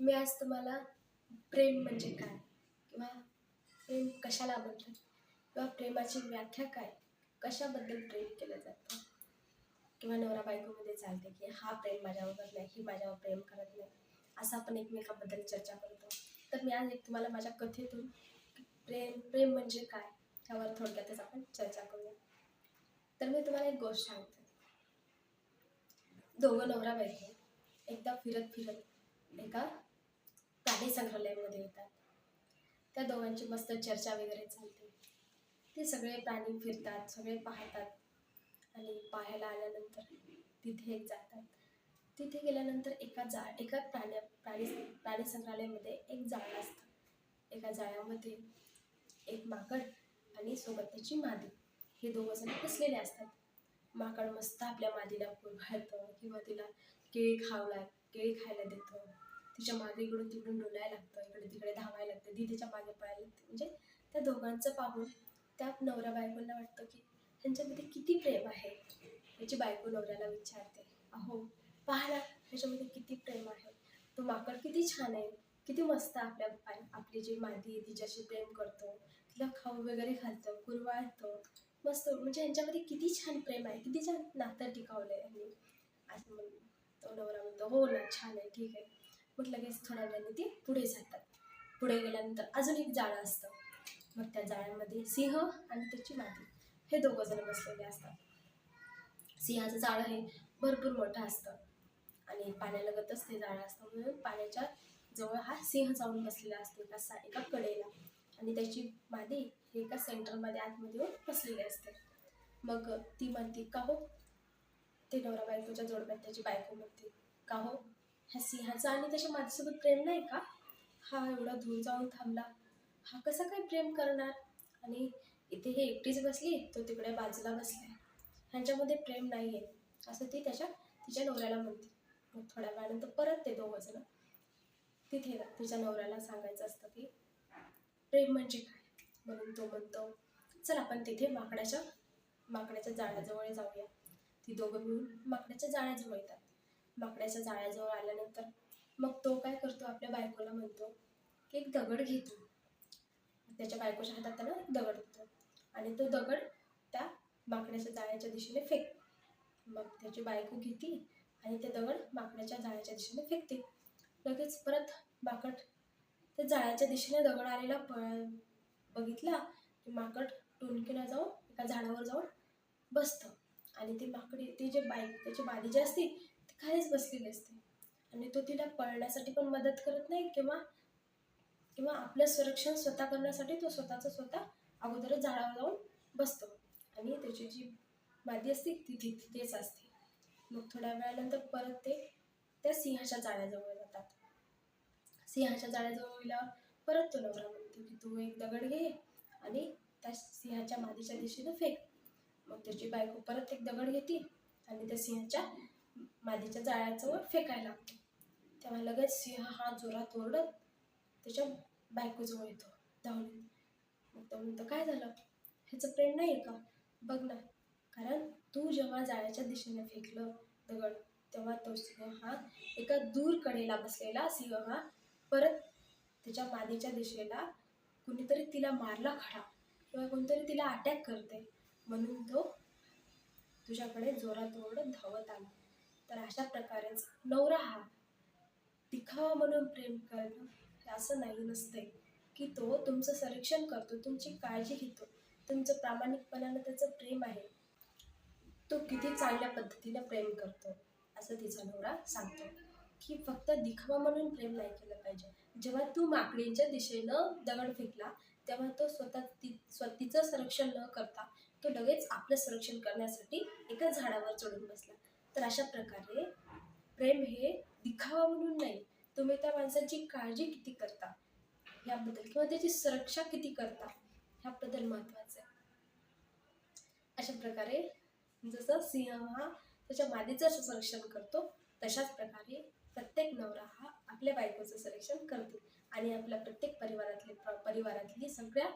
मी आज तुम्हाला प्रेम म्हणजे काय? किंवा प्रेम कशाला म्हणतात किंवा प्रेमाची व्याख्या काय? कशाबद्दल प्रेम केलं जातं? किंवा नवरा बायकोमध्ये चालते की हा प्रेम माझ्यावर नाही ही माझ्यावर प्रेम करत नाही. असं आपण एकमेकाबद्दल चर्चा करतो. तर मी आज एक तुम्हाला माझ्या कथेतून प्रेम प्रेम म्हणजे काय? यावर थोडक्यातच आपण चर्चा करूया. तर मी तुम्हाला एक गोष्ट सांगते. दोघं नवरा बायको एकदा फिरत फिरत एका प्राणी संग्रहालयामध्ये येतात. त्या दोघांची मस्त चर्चा वगैरे चालते. ते सगळे प्राणी फिरतात सगळे पाहतात. आणि पाहायला आल्यानंतर तिथे जातात. तिथे गेल्यानंतर एका जा एका प्राण्या प्राणी प्राणी संग्रहालयामध्ये एक जाळं असतं. एका जाळ्यामध्ये एक माकड आणि सोबत त्याची मादी. हे दोघं जण बसलेले असतात. माकड मस्त आपल्या मादीला घालतं किंवा तिला केळी खावला केळी खायला देतं. तिच्यामागे इकडून तिकडून डोलायला लागतं इकडे तिकडे धावायला लागतं ती तिच्यामागे पळायला लागते म्हणजे त्या दोघांचं पाहून त्या नवरा बायकोला वाटतं की त्यांच्यामध्ये किती प्रेम आहे त्याची बायको नवऱ्याला विचारते अहो पाहायला ह्याच्यामध्ये किती प्रेम आहे तो माकड किती छान आहे किती मस्त आपल्या पाय आपली जी मादी आहे तिच्याशी प्रेम करतो तिला खाऊ वगैरे घालतं कुरवाळतो मस्त म्हणजे यांच्यामध्ये किती छान प्रेम आहे किती छान नातं टिकावलं आहे यांनी असं म्हणून तो नवरा म्हणतो हो ना छान आहे ठीक आहे. मग लगेच थोड्या वेळाने ते पुढे जातात. पुढे गेल्यानंतर अजून एक जाळं असतं. मग त्या जाळ्यामध्ये सिंह आणि त्याची मादी हे दोघं जण बसलेले असतात. सिंहाचं जाळं हे भरपूर मोठं असतं. आणि पाण्यालगतच ते जाळं असतं. म्हणून पाण्याच्या जवळ हा सिंह जाऊन बसलेला असतो कसा एका कडेला. आणि त्याची मादी हे एका सेंटरमध्ये आतमध्ये येऊन बसलेली असते. मग ती म्हणते का हो? ते नवरा बायकोच्या जोडप्यात त्याची बायको म्हणते का हो? ह्या सिंहाचं आणि त्याच्या माझ्यासोबत प्रेम नाही का? हा एवढा दूर जाऊन थांबला. हा कसा काय प्रेम करणार? आणि इथे हे एकटीच बसली तो तिकडे बाजूला बसलाय. ह्यांच्यामध्ये प्रेम नाही आहे असं ती त्याच्या तिच्या नवऱ्याला म्हणते. मग थोड्या वेळानंतर परत ते दोघं जण तिथे तिच्या नवऱ्याला सांगायचं असतं की प्रेम म्हणजे काय? म्हणून तो म्हणतो चल आपण तिथे माकडाच्या माकडाच्या जाळ्याजवळ जाऊया. ती दोघं मिळून माकडाच्या जाळ्याजवळ येतात. माकड्याच्या जाळ्याजवळ आल्यानंतर मग तो काय करतो? आपल्या बायकोला म्हणतो की एक दगड घेतो त्याच्या बायकोच्या हातात त्याला दगड देतो आणि तो दगड त्या माकड्याच्या जाळ्याच्या दिशेने फेक. मग त्याची बायको घेते आणि ते दगड माकड्याच्या जाळ्याच्या दिशेने फेकते. लगेच परत माकड त्या जाळ्याच्या दिशेने दगड आलेला प बघितला की माकड टुणकीला जाऊन एका झाडावर जाऊन बसतं. आणि ते माकडी ती जे बाईक त्याची बाधी जी असते खालीच बसलेली असते. आणि तो तिला पळण्यासाठी पण मदत करत नाही किंवा किंवा आपलं संरक्षण स्वतः करण्यासाठी तो स्वतःचं स्वतः अगोदरच झाडावर जाऊन बसतो. आणि त्याची जी मादी असते ती ती तिथेच असते. मग थोड्या वेळानंतर परत ते त्या सिंहाच्या जाळ्याजवळ जातात. सिंहाच्या जाळ्याजवळ गेल्यावर परत तो नवरा म्हणतो की तू एक दगड घे आणि त्या सिंहाच्या मादीच्या दिशेनं फेक. मग त्याची बायको परत एक दगड घेते आणि त्या सिंहाच्या मादीच्या जाळ्याजवळ फेकायला लागतो. तेव्हा लगेच सिंह हा जोरात ओरडत त्याच्या बायकोजवळ येतो. धावून. मग तो म्हणतो काय झालं? ह्याचं प्रेम नाही आहे का? बघ ना. कारण तू जेव्हा जाळ्याच्या दिशेने फेकलं दगड तेव्हा तो सिंह हा एका दूर कडेला बसलेला सिंह हा परत त्याच्या मादीच्या दिशेला कुणीतरी तिला मारला खडा किंवा कोणतरी तिला अटॅक करते म्हणून तो तुझ्याकडे जोरात ओरडत धावत आला. तर अशा प्रकारेच नवरा हा दिखावा म्हणून प्रेम करणं असं नाही नसते की तो तुमचं संरक्षण करतो तुमची काळजी घेतो तुमचं प्रामाणिकपणानं त्याचं प्रेम आहे. तो किती चांगल्या पद्धतीनं प्रेम करतो असं तिचा नवरा सांगतो. की फक्त दिखावा म्हणून प्रेम नाही केलं पाहिजे. जेव्हा तू माकडींच्या दिशेनं दगड फेकला तेव्हा तो स्वतः ती स्वतःचं संरक्षण न करता तो लगेच आपलं संरक्षण करण्यासाठी एका झाडावर चढून बसला. तर अशा प्रकारे प्रेम हे दिखावा म्हणून नाही तुम्ही त्या माणसाची काळजी किती करता? याबद्दल किंवा त्याची सुरक्षा किती करता? ह्याबद्दल महत्त्वाचं आहे. अशा प्रकारे जसं सिंह हा त्याच्या मादीचं संरक्षण करतो तशाच प्रकारे प्रत्येक नवरा हा आपल्या बायकोचं संरक्षण करतो आणि आपल्या प्रत्येक परिवारातले परिवारातली सगळ्या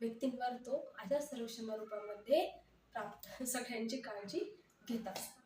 व्यक्तींवर तो अशा संरक्षण रूपामध्ये प्राप्त सगळ्यांची काळजी घेत असतो.